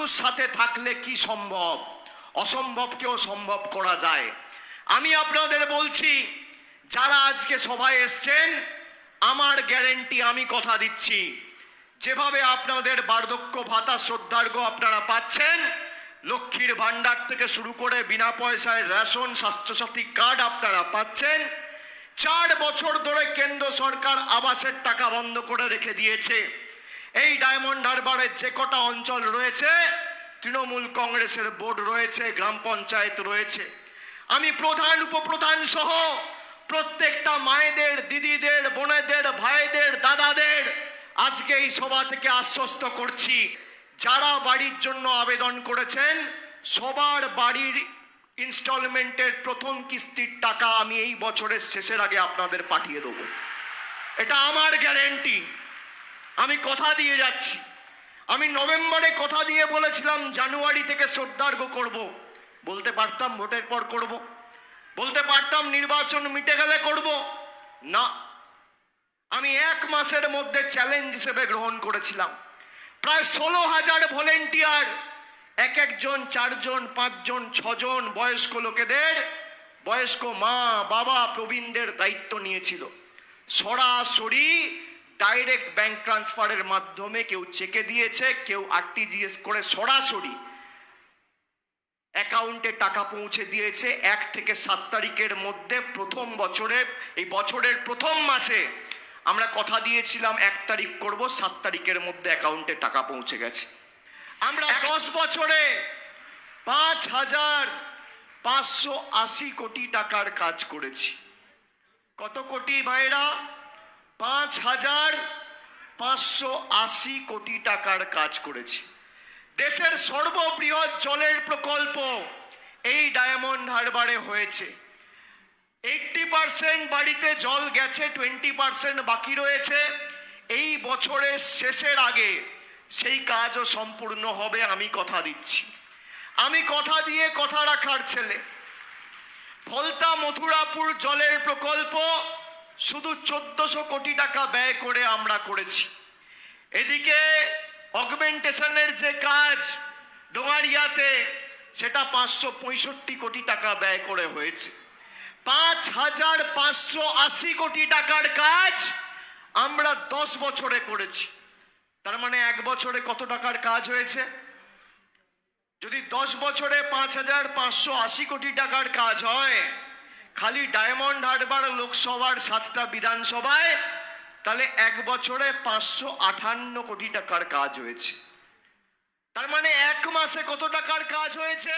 মানুষ সাথে থাকলে কি সম্ভব? অসম্ভবকেও সম্ভব করা যায়। আমি আপনাদের বলছি, যারা আজকে সভায় এসছেন, আমার গ্যারেন্টি আমি কথা দিচ্ছি। যেভাবে আপনাদের বার্ধক্য ভাতা শ্রদ্ধার্ঘ আপনারা পাচ্ছেন, লক্ষ্মীর ভান্ডার থেকে শুরু করে বিনা পয়সায় রেশন, স্বাস্থ্যসাথী কার্ড আপনারা পাচ্ছেন। চার বছর ধরে কেন্দ্র সরকার আবাসের টাকা বন্ধ করে রেখে দিয়েছে। এই ডায়মন্ড হারবারের যে কটা অঞ্চল রয়েছে, তৃণমূল কংগ্রেসের বোর্ড রয়েছে, গ্রাম পঞ্চায়েত রয়েছে। আমি প্রধান, উপপ্রধান সহ প্রত্যেকটা মায়েদের, দিদিদের, বোনেদের, ভাইদের, দাদাদের আজকে এই সভা থেকে আশ্বস্ত করছি। যারা বাড়ির জন্য আবেদন করেছেন, সবার বাড়ির ইনস্টলমেন্টের প্রথম কিস্তির টাকা আমি এই বছরের শেষের আগে আপনাদের পাঠিয়ে দেবো। এটা আমার গ্যারেন্টি। আমি কথা দিয়ে যাচ্ছি। আমি নভেম্বরে কথা দিয়ে বলেছিলাম, জানুয়ারি থেকে শ্রদ্ধার্ঘ করব। বলতে পারতাম ভোটের পর করব। বলতে পারতাম নির্বাচন মিটে গেলে করব। না, আমি এক মাসের মধ্যে চ্যালেঞ্জ হিসেবে গ্রহণ করেছিলাম। প্রায় ষোলো হাজার ভলেন্টিয়ার, এক একজন, চারজন, পাঁচজন, ছজন বয়স্ক লোকেদের, বয়স্ক মা, বাবা প্রবীণদের দায়িত্ব নিয়েছিল। সরাসরি ডাইরেক্ট ব্যাংক ট্রান্সফারের মাধ্যমে কেউ চেকে দিয়েছে কেউ আরটিজিএস করে সরাসরি অ্যাকাউন্টে টাকা পৌঁছে দিয়েছে। এক থেকে সাত তারিখের মধ্যে প্রথম বছরে এই বছরের প্রথম মাসে আমরা কথা দিয়েছিলাম এক তারিখ করব সাত তারিখের মধ্যে অ্যাকাউন্টে টাকা পৌঁছে গেছে। আমরা দশ বছরে পাঁচ হাজার পাঁচশো আশি কোটি টাকার কাজ করেছি। কত কোটি ভাইরা? পাঁচ হাজার পাঁচশো আশি কোটি টাকার কাজ করেছি। দেশের সর্ববৃহৎ জলের প্রকল্প এই ডায়মন্ড হারবারে হয়েছে। এইটটি পার্সেন্ট বাড়িতে জল গেছে, টোয়েন্টি পার্সেন্ট বাকি রয়েছে। এই বছরের শেষের আগে সেই কাজও সম্পূর্ণ হবে আমি কথা দিচ্ছি। আমি কথা দিয়ে কথা রাখার ছেলে। ফলতা মথুরাপুর জলের প্রকল্প শুধু চোদ্দশো কোটি টাকা ব্যয় করে আমরা করেছি। এদিকে অগমেন্টেশনের যে কাজ ডোঙারিয়াতে সেটা পাঁচশো পঁয়ষট্টি কোটি টাকা ব্যয় করে হয়েছে। পাঁচ হাজার পাঁচশো আশি কোটি টাকার কাজ আমরা দশ বছরে করেছি। তার মানে এক বছরে কত টাকার কাজ হয়েছে? যদি দশ বছরে পাঁচ হাজার পাঁচশো আশি কোটি টাকার কাজ হয় খালি ডায়মন্ড হারবার লোকসভার সাতটা বিধানসভায়, তাহলে এক বছরে পাঁচশো আঠান্ন কোটি টাকার কাজ হয়েছে। তার মানে এক মাসে কত টাকার কাজ হয়েছে?